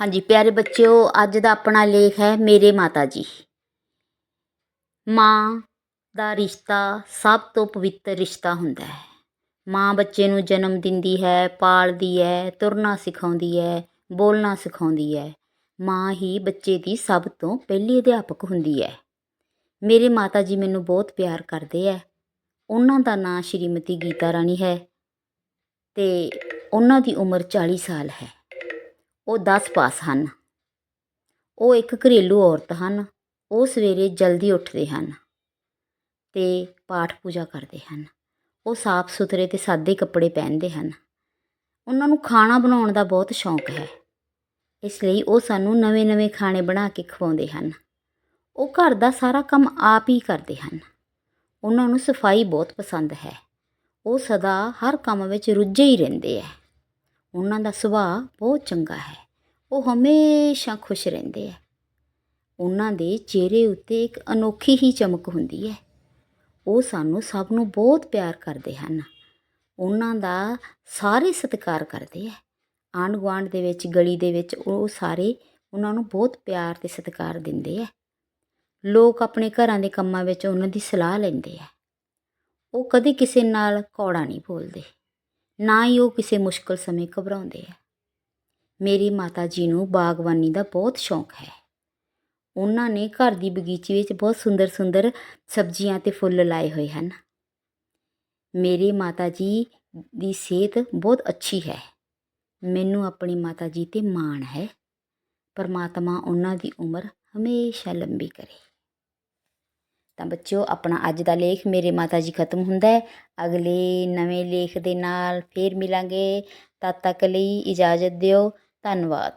ਹਾਂਜੀ, ਪਿਆਰੇ ਬੱਚਿਓ, ਅੱਜ ਦਾ ਆਪਣਾ ਲੇਖ ਹੈ, ਮੇਰੇ ਮਾਤਾ ਜੀ। ਮਾਂ ਦਾ ਰਿਸ਼ਤਾ ਸਭ ਤੋਂ ਪਵਿੱਤਰ ਰਿਸ਼ਤਾ ਹੁੰਦਾ ਹੈ। ਮਾਂ ਬੱਚੇ ਨੂੰ ਜਨਮ ਦਿੰਦੀ ਹੈ, ਪਾਲਦੀ ਹੈ, ਤੁਰਨਾ ਸਿਖਾਉਂਦੀ ਹੈ, ਬੋਲਣਾ ਸਿਖਾਉਂਦੀ ਹੈ। ਮਾਂ ਹੀ ਬੱਚੇ ਦੀ ਸਭ ਤੋਂ ਪਹਿਲੀ ਅਧਿਆਪਕ ਹੁੰਦੀ ਹੈ। ਮੇਰੇ ਮਾਤਾ ਜੀ ਮੈਨੂੰ ਬਹੁਤ ਪਿਆਰ ਕਰਦੇ ਹੈ। ਉਹਨਾਂ ਦਾ ਨਾਂ ਸ਼੍ਰੀਮਤੀ ਗੀਤਾ ਰਾਣੀ ਹੈ ਤੇ ਉਹਨਾਂ ਦੀ ਉਮਰ 40 ਸਾਲ ਹੈ। ਉਹ ਦਸ ਪਾਸ ਹਨ। ਉਹ ਇੱਕ ਘਰੇਲੂ ਔਰਤ ਹਨ। ਉਹ ਸਵੇਰੇ ਜਲਦੀ ਉੱਠਦੇ ਹਨ ਅਤੇ ਪਾਠ ਪੂਜਾ ਕਰਦੇ ਹਨ। ਉਹ ਸਾਫ਼ ਸੁਥਰੇ ਅਤੇ ਸਾਦੇ ਕੱਪੜੇ ਪਹਿਨਦੇ ਹਨ। ਉਹਨਾਂ ਨੂੰ ਖਾਣਾ ਬਣਾਉਣ ਦਾ ਬਹੁਤ ਸ਼ੌਂਕ ਹੈ। ਇਸ ਲਈ ਉਹ ਸਾਨੂੰ ਨਵੇਂ-ਨਵੇਂ ਖਾਣੇ ਬਣਾ ਕੇ ਖਵਾਉਂਦੇ ਹਨ। ਉਹ ਘਰ ਦਾ ਸਾਰਾ ਕੰਮ ਆਪ ਹੀ ਕਰਦੇ ਹਨ। ਉਹਨਾਂ ਨੂੰ ਸਫ਼ਾਈ ਬਹੁਤ ਪਸੰਦ ਹੈ। ਉਹ ਸਦਾ ਹਰ ਕੰਮ ਵਿੱਚ ਰੁੱਝੇ ਹੀ ਰਹਿੰਦੇ ਹੈ। ਉਹਨਾਂ ਦਾ ਸੁਭਾਅ ਬਹੁਤ ਚੰਗਾ ਹੈ। ਉਹ ਹਮੇਸ਼ਾ ਖੁਸ਼ ਰਹਿੰਦੇ ਹੈ ਉਹਨਾਂ ਦੇ ਚਿਹਰੇ ਉੱਤੇ ਇੱਕ ਅਨੋਖੀ ਹੀ ਚਮਕ ਹੁੰਦੀ ਹੈ। ਉਹ ਸਾਨੂੰ ਸਭ ਨੂੰ ਬਹੁਤ ਪਿਆਰ ਕਰਦੇ ਹਨ। ਉਹਨਾਂ ਦਾ ਸਾਰੇ ਸਤਿਕਾਰ ਕਰਦੇ ਹੈ ਆਂਢ ਗੁਆਂਢ ਦੇ ਵਿੱਚ, ਗਲੀ ਦੇ ਵਿੱਚ ਉਹ ਸਾਰੇ ਉਹਨਾਂ ਨੂੰ ਬਹੁਤ ਪਿਆਰ ਤੇ ਸਤਿਕਾਰ ਦਿੰਦੇ ਹੈ ਲੋਕ ਆਪਣੇ ਘਰਾਂ ਦੇ ਕੰਮਾਂ ਵਿੱਚ ਉਹਨਾਂ ਦੀ ਸਲਾਹ ਲੈਂਦੇ ਹੈ ਉਹ ਕਦੇ ਕਿਸੇ ਨਾਲ ਕੌੜਾ ਨਹੀਂ ਬੋਲਦੇ। ਨਾ ਹੀ ਉਹ ਕਿਸੇ ਮੁਸ਼ਕਲ ਸਮੇਂ ਘਬਰਾਉਂਦੇ ਹੈ ਮੇਰੀ ਮਾਤਾ ਜੀ ਨੂੰ ਬਾਗਬਾਨੀ ਦਾ ਬਹੁਤ ਸ਼ੌਂਕ ਹੈ। ਉਹਨਾਂ ਨੇ ਘਰ ਦੀ ਬਗੀਚੀ ਵਿੱਚ ਬਹੁਤ ਸੁੰਦਰ ਸੁੰਦਰ ਸਬਜ਼ੀਆਂ ਤੇ ਫੁੱਲ ਲਾਏ ਹੋਏ ਹਨ। ਮੇਰੇ ਮਾਤਾ ਜੀ ਦੀ ਸਿਹਤ ਬਹੁਤ ਅੱਛੀ ਹੈ। ਮੈਨੂੰ ਆਪਣੀ ਮਾਤਾ ਜੀ ਤੇ ਮਾਣ ਹੈ। ਪਰਮਾਤਮਾ ਉਹਨਾਂ ਦੀ ਉਮਰ ਹਮੇਸ਼ਾ ਲੰਬੀ ਕਰੇ। ਤਾਂ ਬੱਚਿਓ, ਆਪਣਾ ਅੱਜ ਦਾ ਲੇਖ ਮੇਰੇ ਮਾਤਾ ਜੀ ਖਤਮ ਹੁੰਦਾ ਹੈ। ਅਗਲੇ ਨਵੇਂ ਲੇਖ ਦੇ ਨਾਲ ਫੇਰ ਮਿਲਾਂਗੇ। ਤਦ ਤੱਕ ਲਈ ਇਜਾਜ਼ਤ ਦਿਓ। ਧੰਨਵਾਦ।